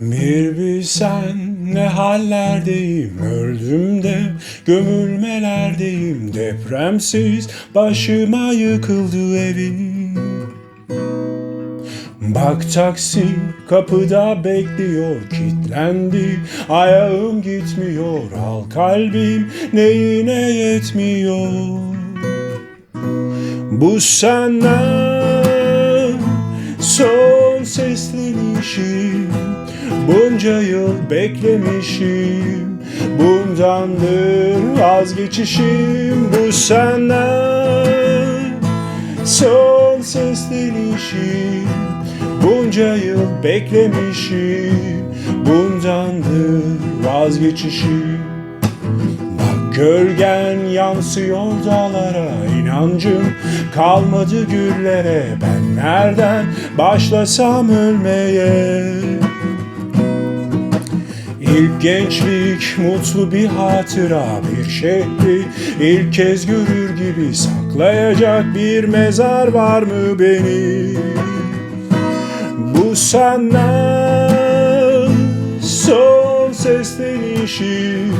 Bir bilsen ne hallerdeyim? Öldüm de gömülmelerdeyim. Depremsiz başıma yıkıldı evim. Bak taksi kapıda bekliyor Kitlendi ayağım gitmiyor Al kalbim neyine yetmiyor? Bu senden son seslenişim Bunca yıl beklemişim. Bundandır vazgeçişim Bu senden. Son seslenişim Bunca yıl beklemişim. Bundandır vazgeçişim. Bak gölgen yansıyor dağlara inancım kalmadı güllere. Ben nereden başlasam ölmeye gençlik mutlu bir hatıra Bir şehri. İlk kez görür gibi Saklayacak bir mezar var mı benim? Bu senden son seslenişim.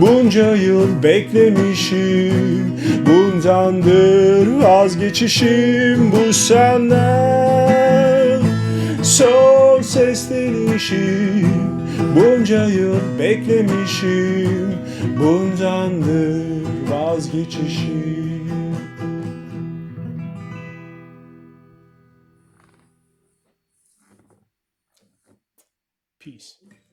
Bunca yıl beklemişim. Bundandır vazgeçişim. Bu senden son seslenişim Bunca yıl beklemişim. Bundandır vazgeçişim. Peace.